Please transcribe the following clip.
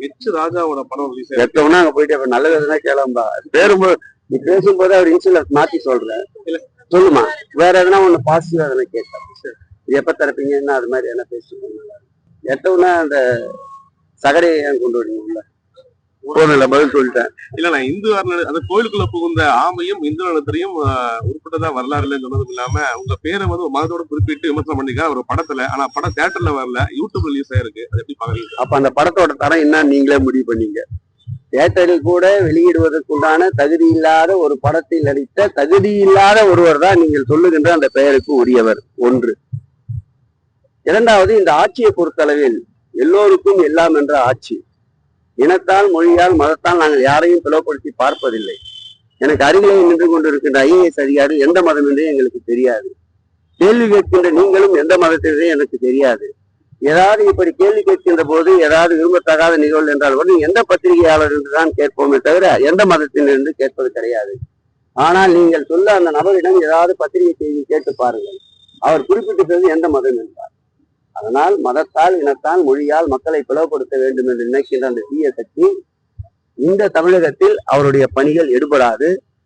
H ராஜாவோட படம் எத்தவொன்னா அங்க போயிட்டு அப்ப நல்லது எதுனா கேளம்பா. பேரும்போது நீ பேசும்போது அவர் இன்சுலன்ஸ் மாத்தி சொல்ற. இல்ல. சொல்லுமா. வேற எதனா ஒண்ணு பாசிட்டிவா எதனா இது எப்ப தரப்பீங்கன்னா அது மாதிரி என்ன பேசுவாங்க எத்தவொன்னா அந்த சகடையை கொண்டு வரீங்க உள்ள? போதும் பதில் சொல்லிட்டேன். இல்ல நான் இந்து அறநிலை அந்த கோயிலுக்குள்ள புகுந்த ஆமையும் இந்து நலத்திலையும் உருப்பிட்டதா வரலாறுல சொன்னதும் இல்லாம உங்க பேரை வந்து ஒரு மதத்தோட குறிப்பிட்டு விமர்சனம் பண்ணிருக்காங்க ஒரு படத்துல. ஆனா படம் தியேட்டர்ல வரல யூடியூப்ல ரிலீஸ் ஆயிருக்கு. அது எப்படி பாக்குறீங்க அப்ப அந்த படத்தோட தரம் என்ன நீங்களே முடிவு பண்ணீங்க? தியேட்டரில் கூட வெளியிடுவதற்குண்டான தகுதி இல்லாத ஒரு படத்தில் நடித்த தகுதி இல்லாத ஒருவர் தான் நீங்கள் சொல்லுகின்ற அந்த பெயருக்கு உரியவர். ஒன்று. இரண்டாவது இந்த ஆட்சியை பொறுத்தளவில் எல்லோருக்கும் எல்லாம் என்ற ஆட்சி. இனத்தால் மொழியால் மதத்தால் நாங்கள் யாரையும் பிளவுபடுத்தி பார்ப்பதில்லை. எனக்கு அருகிலே நின்று கொண்டிருக்கின்ற ஐஏஎஸ் அதிகாரி எந்த மதம் என்றே எங்களுக்கு தெரியாது. கேள்வி கேட்கின்ற நீங்களும் எந்த மதத்தினரே எனக்கு தெரியாது. ஏதாவது இப்படி கேள்வி கேட்கின்ற போது ஏதாவது விரும்பத்தகாத நிகழ்வு என்றால் கூட எந்த பத்திரிகையாளர் என்று தான் கேட்போமே தவிர எந்த மதத்திலிருந்து கேட்பது கிடையாது. ஆனால் நீங்கள் சொல்ல அந்த நபரிடம் ஏதாவது பத்திரிகை செய்தி கேட்டு பாருங்கள். அவர் குறிப்பிட்டு எந்த மதம் என்றார். அதனால் மதத்தால் இனத்தால் மொழியால் மக்களை பிளவுபடுத்த வேண்டும் என்று நினைக்கின்ற அந்த தீய சக்தி இந்த தமிழகத்தில் அவருடைய பணிகள் எடுபடாது.